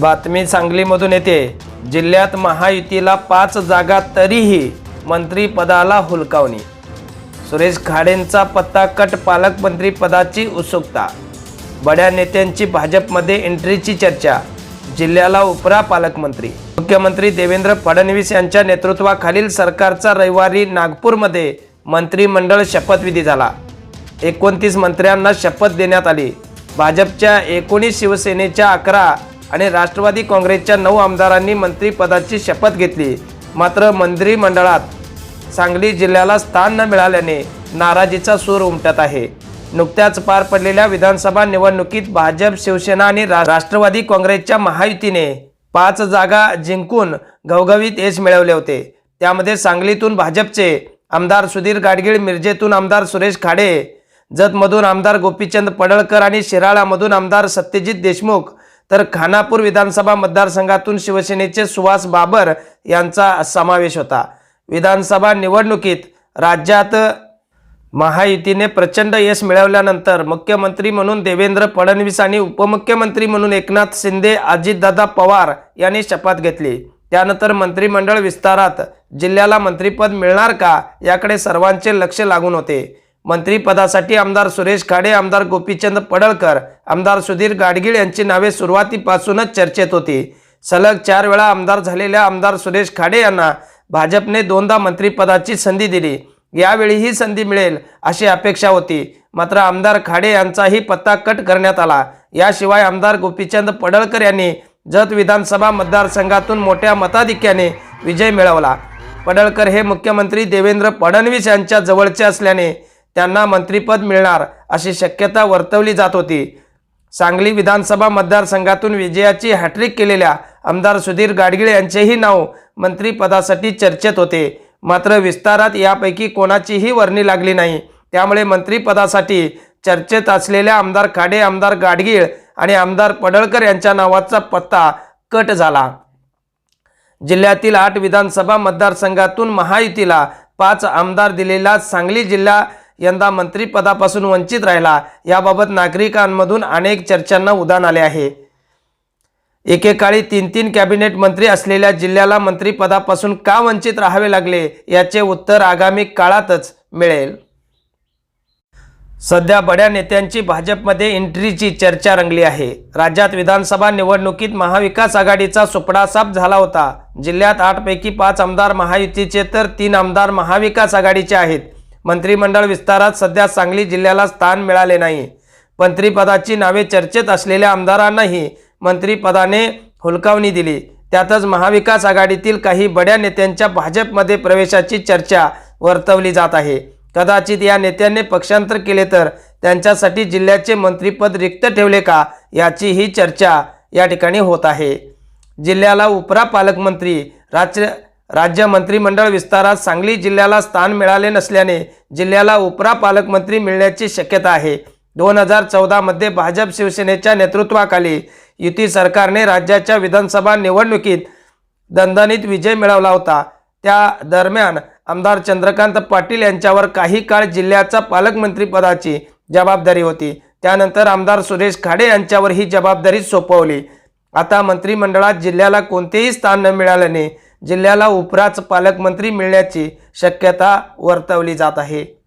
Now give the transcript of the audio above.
बातमी सांगलीमधून येते. जिल्ह्यात महायुतीला पाच जागा तरीही मंत्रीपदाला हुलकावणी. सुरेश खाडेंचा पत्ता कट पालकमंत्रीपदाची उत्सुकता. बड्या नेत्यांची भाजपमध्ये एंट्रीची चर्चा जिल्ह्याला उपरा पालकमंत्री. मुख्यमंत्री देवेंद्र फडणवीस यांच्या नेतृत्वाखालील सरकारचा रविवारी नागपूरमध्ये मंत्रिमंडळ शपथविधी झाला. एकोणतीस मंत्र्यांना शपथ देण्यात आली. भाजपच्या एकोणीस शिवसेनेच्या अकरा आणि राष्ट्रवादी काँग्रेसच्या नऊ आमदारांनी मंत्रिपदाची शपथ घेतली. मात्र मंत्रिमंडळात सांगली जिल्ह्याला स्थान न मिळाल्याने नाराजीचा सूर उमटत आहे. नुकत्याच पार पडलेल्या विधानसभा निवडणुकीत भाजप शिवसेना आणि रा- राष्ट्रवादी काँग्रेसच्या महायुतीने पाच जागा जिंकून घवघवीत यश मिळवले होते. त्यामध्ये सांगलीतून भाजपचे आमदार सुधीर गाडगीळ मिरजेतून आमदार सुरेश खाडे जतमधून आमदार गोपीचंद पडळकर आणि शिराळामधून आमदार सत्यजित देशमुख तर खानापूर विधानसभा मतदारसंघातून शिवसेनेचे सुहास बाबर यांचा समावेश होता. विधानसभा निवडणुकीत राज्यात महायुतीने प्रचंड यश मिळवल्यानंतर मुख्यमंत्री म्हणून देवेंद्र फडणवीस आणि उपमुख्यमंत्री म्हणून एकनाथ शिंदे अजितदादा पवार यांनी शपथ घेतली. त्यानंतर मंत्रिमंडळ विस्तारात जिल्ह्याला मंत्रिपद मिळणार का याकडे सर्वांचे लक्ष लागून होते. मंत्रिपदासाठी आमदार सुरेश खाडे आमदार गोपीचंद पडळकर आमदार सुधीर गाडगीळ यांची नावे सुरुवातीपासूनच चर्चेत होती. सलग चार वेळा आमदार झालेल्या आमदार सुरेश खाडे यांना भाजपने दोनदा मंत्रिपदाची संधी दिली. यावेळी ही संधी मिळेल अशी अपेक्षा होती. मात्र आमदार खाडे यांचाही पत्ता कट करण्यात आला. याशिवाय आमदार गोपीचंद पडळकर यांनी जत विधानसभा मतदारसंघातून मोठ्या मताधिक्याने विजय मिळवला. पडळकर हे मुख्यमंत्री देवेंद्र फडणवीस यांच्या जवळचे असल्याने त्यांना मंत्रिपद मिळणार अशी शक्यता वर्तवली जात होती. सांगली विधानसभा मतदारसंघातून विजयाची हॅट्रिक केलेल्या आमदार सुधीर गाडगीळ यांचेही नाव मंत्रिपदासाठी चर्चेत होते. मात्र विस्तारात यापैकी कोणाचीही वर्णी लागली नाही. त्यामुळे मंत्रिपदासाठी चर्चेत असलेल्या आमदार खाडे आमदार गाडगीळ आणि आमदार पडळकर यांच्या नावाचा पत्ता कट झाला. जिल्ह्यातील आठ विधानसभा मतदारसंघातून महायुतीला पाच आमदार दिलेला सांगली जिल्हा यंदा मंत्रीपदापासून वंचित राहिला. याबाबत नागरिकांमधून अनेक चर्चांना उदान आले आहे. एकेकाळी तीन तीन कॅबिनेट मंत्री असलेल्या जिल्ह्याला मंत्रीपदापासून का वंचित राहावे लागले याचे उत्तर आगामी काळातच मिळेल. सध्या बड्या नेत्यांची भाजपमध्ये एंट्रीची चर्चा रंगली आहे. राज्यात विधानसभा निवडणुकीत महाविकास आघाडीचा सुपडा साफ झाला होता. जिल्ह्यात आठपैकी पाच आमदार महायुतीचे तर तीन आमदार महाविकास आघाडीचे आहेत. मंत्रिमंडळ विस्तारात सध्या सांगली जिल्ह्याला स्थान मिळाले नाही. मंत्रिपदाची नावे चर्चेत असलेल्या आमदारांनाही मंत्रिपदाने हुलकावणी दिली. त्यातच महाविकास आघाडीतील काही बड्या नेत्यांच्या भाजपमध्ये प्रवेशाची चर्चा वर्तवली जात आहे. कदाचित या नेत्यांनी पक्षांतर केले तर त्यांच्यासाठी जिल्ह्याचे मंत्रिपद रिक्त ठेवले का याची ही चर्चा या ठिकाणी होत आहे. जिल्ह्याला उपरा पालकमंत्री राज्य राज्य मंत्रिमंडळ विस्तारात सांगली जिल्ह्याला स्थान मिळाले नसल्याने जिल्ह्याला उपरा पालकमंत्री मिळण्याची शक्यता आहे. दोन हजार चौदामध्ये भाजप शिवसेनेच्या नेतृत्वाखाली युती सरकारने राज्याच्या विधानसभा निवडणुकीत दणदणीत विजय मिळवला होता. त्या दरम्यान आमदार चंद्रकांत पाटील यांच्यावर काही काळ जिल्ह्याचा पालकमंत्रीपदाची जबाबदारी होती. त्यानंतर आमदार सुरेश खाडे यांच्यावर ही जबाबदारी सोपवली. आता मंत्रिमंडळात जिल्ह्याला कोणतेही स्थान न मिळाल्याने जिल्ह्याला उपराच पालकमंत्री मिळण्याची शक्यता वर्तवली जात आहे.